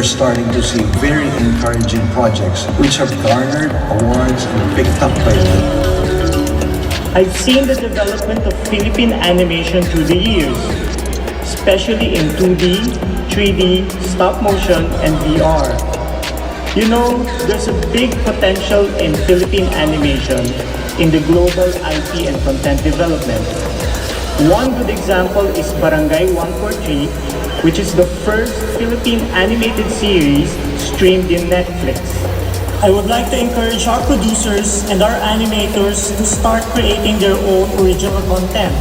are starting to see very encouraging projects which have garnered awards and picked up by the I've seen the development of Philippine animation through the years, especially in 2D, 3D, stop motion, and VR. You know, there's a big potential in Philippine animation in the global IP and content development. One good example is Barangay 143, which is the first Philippine animated series streamed in Netflix. I would like to encourage our producers and our animators to start creating their own original content.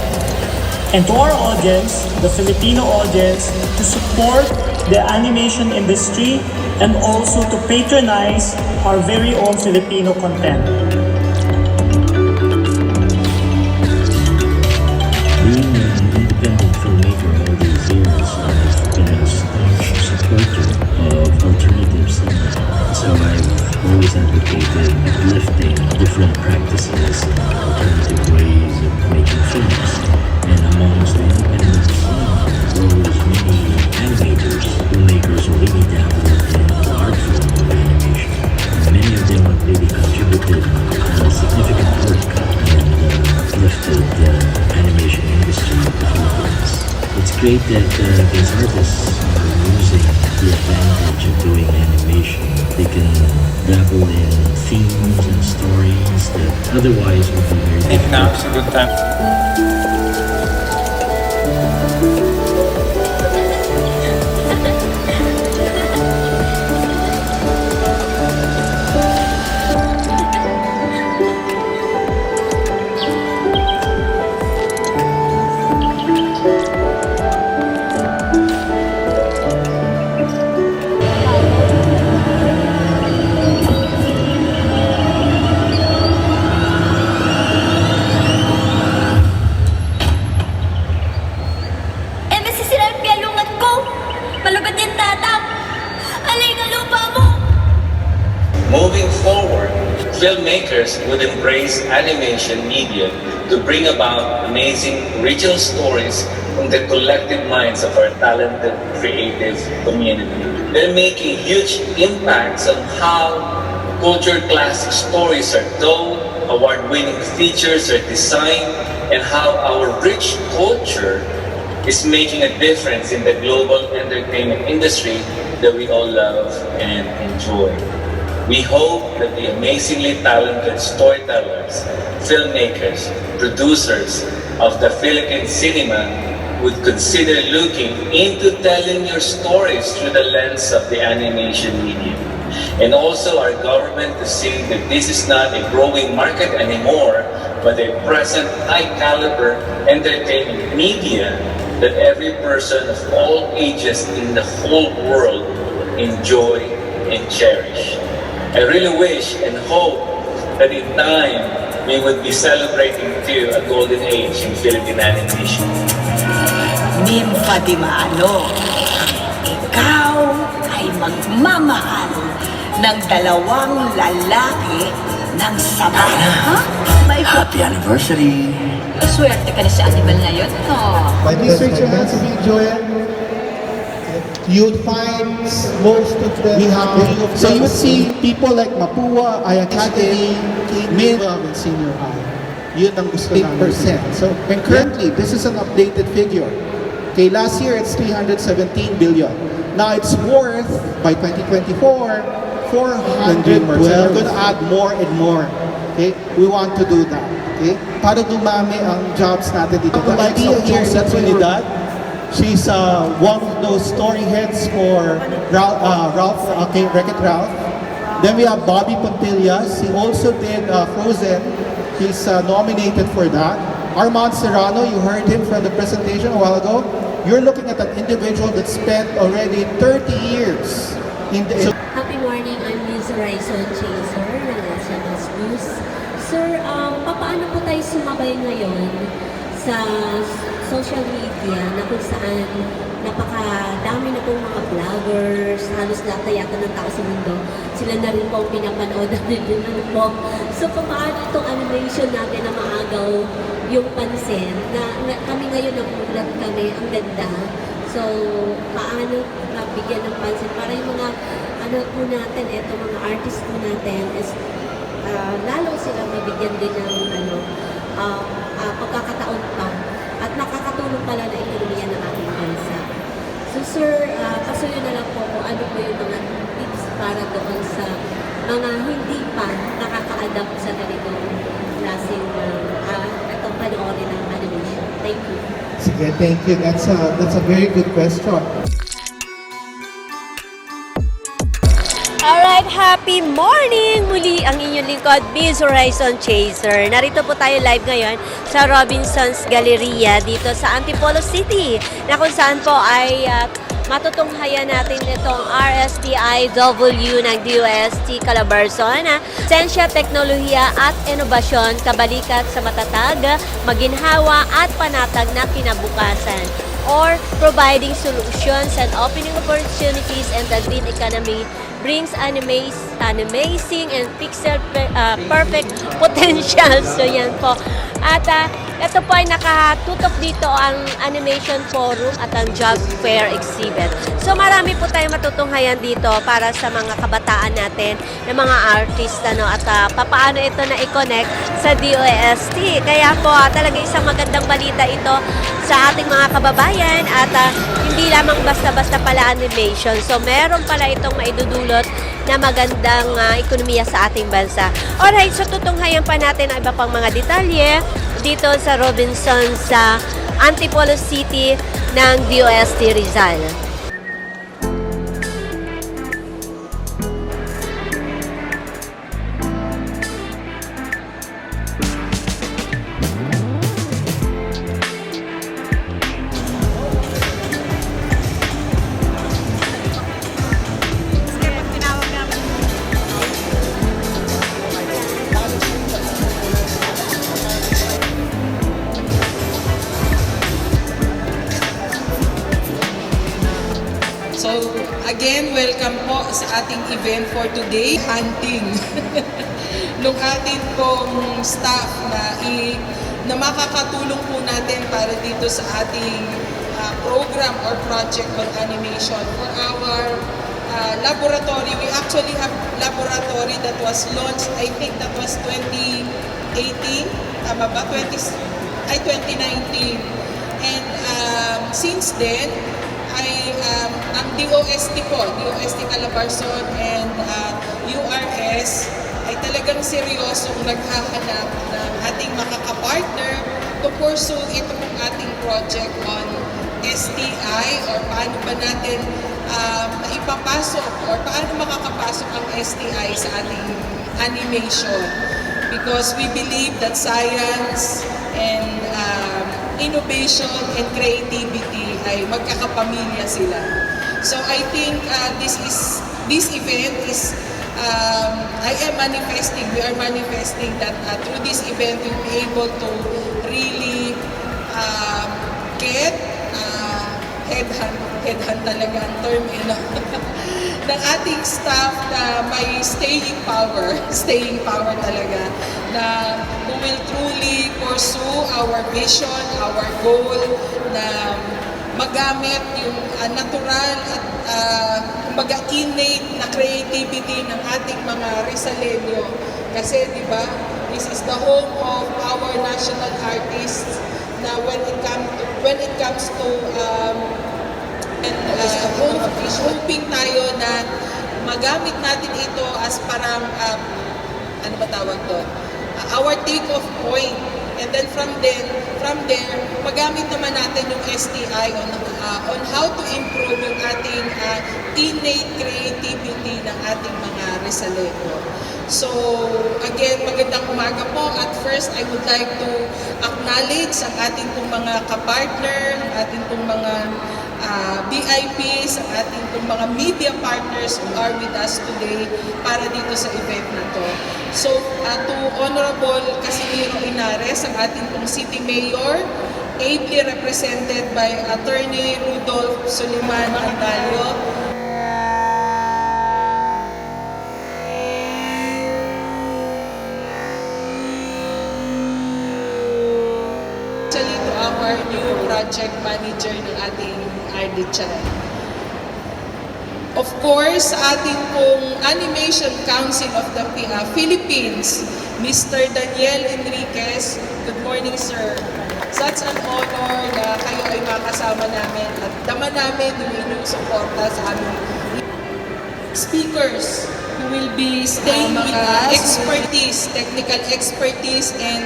And to our audience, the Filipino audience, to support the animation industry and also to patronize our very own Filipino content. Great that uh, these artists are using the advantage of doing animation. They can dabble in themes and stories that otherwise would be very now difficult. is a good time. Filmmakers would embrace animation media to bring about amazing original stories from the collective minds of our talented creative community. They're making huge impacts on how culture classic stories are told, award-winning features are designed, and how our rich culture is making a difference in the global entertainment industry that we all love and enjoy. We hope that the amazingly talented storytellers, filmmakers, producers of the Philippine cinema would consider looking into telling your stories through the lens of the animation medium. And also our government to see that this is not a growing market anymore, but a present high caliber entertainment media that every person of all ages in the whole world enjoy and cherish. I really wish and hope that in time we would be celebrating too a golden age in Philippine animation. Mim Fatimano, ikaw ay magmamahal ng dalawang lalaki ng sabay. Ha? May Happy anniversary! Swerte ka na sa animal na yun, no? Please raise your hands if you enjoy it. You'd find most of them we have So you would see people like Mapua, Ayakati, Min, and Senior High. Yun ang gusto 8%. So and currently, this is an updated figure. Okay, last year it's 317 billion. Now it's worth, by 2024, 400 more. So we're going to add more and more. Okay, we want to do that. Okay, para dumami ang jobs natin dito. The idea here is that She's uh, one of those story heads for Ralph, uh, Ralph okay, Wreck-It Ralph. Then we have Bobby Pampillas. He also did uh, Frozen. He's uh, nominated for that. Armand Serrano, you heard him from the presentation a while ago. You're looking at an individual that spent already 30 years in the... Happy morning, I'm Liz Horizon Chaser SMS News. Sir, um, papaano po tayo sumabay ngayon sa social media na kung saan napakadami na pong mga vloggers, halos lahat na yata ng tao sa mundo, sila na rin po ang pinapanood natin ano po. So, paano itong animation natin na maagaw yung pansin na, na kami ngayon nagulat kami, ang ganda. So, paano nabigyan ng pansin para yung mga ano po natin, eto mga artist po natin is ah, lalo sila mabigyan din ng ano, ah, ah, pagkakataon pa at nakakatulong pala na ekonomiya ng ating bansa. So sir, uh, pasuyo na lang po kung ano po yung mga tips para doon sa mga hindi pa nakaka-adapt sa ganitong klaseng uh, itong panoorin ng animation. Thank you. Sige, thank you. That's a, that's a very good question. Alright, happy morning! Muli ang inyong lingkod, Biz Horizon Chaser. Narito po tayo live ngayon sa Robinson's Galleria dito sa Antipolo City na kung saan po ay ah, matutunghayan natin itong RSTIW ng DOST Calabarzon. Sensya, Teknolohiya at Inobasyon, kabalikat sa matatag, maginhawa at panatag na kinabukasan or providing solutions and opening opportunities in the green economy brings animaze, animazing and pixel uh, perfect potential. So yan po. At uh, ito po ay nakatutok dito ang Animation Forum at ang Job Fair Exhibit. So marami po tayong matutunghayan dito para sa mga kabataan natin, ng mga artist ano, at uh, papaano ito na i-connect sa DOST. Kaya po uh, talaga isang magandang balita ito sa ating mga kababayan at uh, hindi lamang basta-basta pala animation. So meron pala itong maidudulot na magandang uh, ekonomiya sa ating bansa. Alright, so tutunghayan pa natin ang iba pang mga detalye dito sa Robinson sa Antipolo City ng DOST Rizal. So, again, welcome po sa ating event for today, hunting. Nung ating pong staff na, i, na makakatulong po natin para dito sa ating ah, program or project on animation for our ah, laboratory. We actually have laboratory that was launched, I think that was 2018, tama ba? 20, ay 2019. And um, since then, ay um, ang DOST po, DOST Calabarzon and uh, URS ay talagang seryosong naghahanap ng ating makakapartner to pursue ito pong ating project on STI or paano ba natin um, ipapasok or paano makakapasok ang STI sa ating animation. Because we believe that science and um, innovation and creativity ay magkakapamilya sila. So I think uh, this is this event is um, I am manifesting, we are manifesting that uh, through this event we'll be able to really um, get uh, headhunt, headhunt talaga ang term eh, no? ng ating staff na may staying power, staying power talaga, na who will truly pursue our vision, our goal, na magamit yung uh, natural at uh, kumbaga innate na creativity ng ating mga Rizaleño. Kasi di ba, this is the home of our national artists na when it comes when it comes to um, and uh, hope, hoping tayo na magamit natin ito as parang um, ano ba tawag doon? Uh, our take off point. And then from then, from there, magamit naman natin yung STI on, uh, on how to improve yung ating uh, innate creativity ng ating mga Rizaleño. So, again, magandang umaga po. At first, I would like to acknowledge ang ating pong mga kapartner, ang ating pong mga uh, VIPs, ang ating pong mga media partners who are with us today para dito sa event na to. So, uh, to Honorable Casimiro Inares, ang ating pong City Mayor, ably represented by Attorney Rudolph Suliman Andalio, our new project manager ng ating RD Chan. Of course, sa ating pong Animation Council of the uh, Philippines, Mr. Daniel Enriquez. Good morning, sir. Such an honor na kayo ay makasama namin at dama namin yung inyong suporta sa aming speakers who will be staying with us. Expertise, technical expertise, and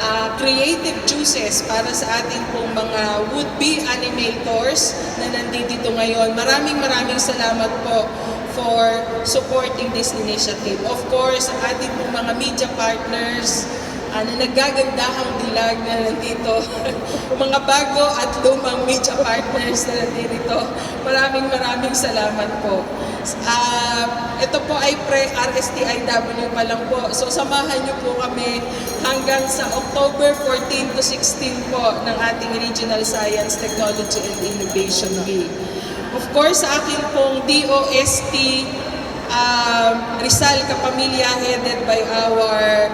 uh, creative juices para sa ating pong mga would-be animators na nandito ngayon. Maraming maraming salamat po for supporting this initiative. Of course, ating pong mga media partners, uh, na naggagandahang dilag na nandito. mga bago at lumang media partners na nandito. Maraming maraming salamat po. Ah, ito po ay pre-RSTIW pa lang po. So samahan niyo po kami hanggang sa October 14 to 16 po ng ating Regional Science, Technology and Innovation Week. Of course, sa akin pong DOST um, Rizal Kapamilya headed by our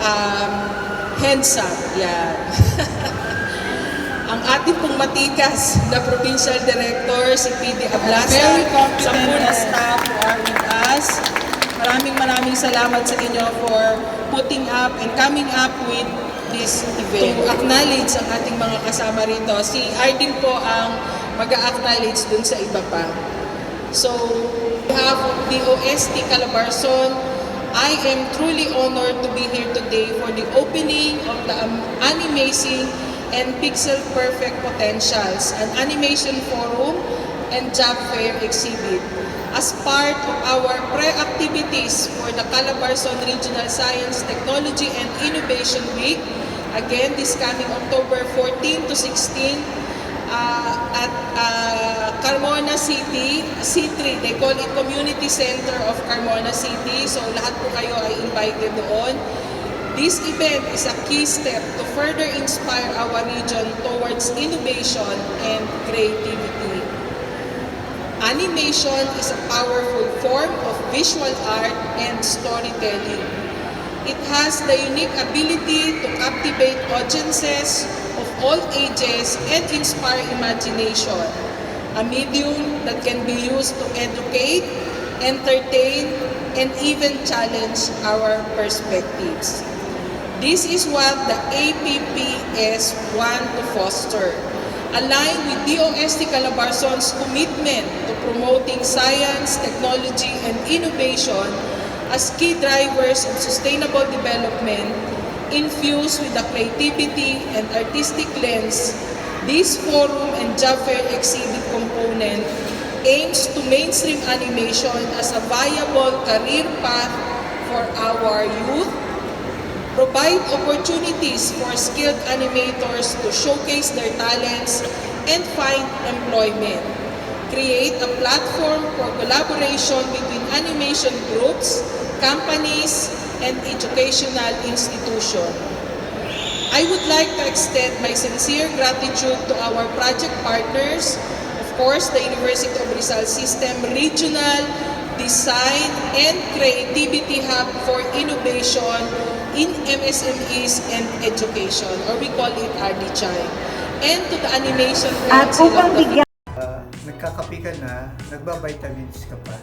um, Hensa. Yan. Ang ating pong matikas na provincial director, si PD Ablasa, Very competent sa muna staff who are with us. Maraming maraming salamat sa inyo for putting up and coming up with this event. To acknowledge ang ating mga kasama rito. Si Ardin po ang mag-acknowledge dun sa iba pa. So, behalf of the OST Calabarzon, I am truly honored to be here today for the opening of the um, Animazing and Pixel Perfect Potentials, an animation forum and job fair exhibit. As part of our pre-activities for the Calabarzon Regional Science, Technology and Innovation Week, again this coming October 14 to 16, uh, at uh, Carmona City, C3. They call it Community Center of Carmona City. So lahat po kayo ay invited doon. This event is a key step to further inspire our region towards innovation and creativity. Animation is a powerful form of visual art and storytelling. It has the unique ability to captivate audiences all ages and inspire imagination. A medium that can be used to educate, entertain, and even challenge our perspectives. This is what the APPS want to foster. Aligned with DOST Calabarzon's commitment to promoting science, technology, and innovation as key drivers of sustainable development, infused with the creativity and artistic lens, this forum and job fair exhibit component aims to mainstream animation as a viable career path for our youth, provide opportunities for skilled animators to showcase their talents and find employment, create a platform for collaboration between animation groups, companies, and educational institutions. I would like to extend my sincere gratitude to our project partners, of course, the University of Rizal System Regional Design and Creativity Hub for Innovation in MSMEs and Education, or we call it RDCHI, and to the Animation Council of the uh, nagkakapi ka na, nagbabitamins ka pa.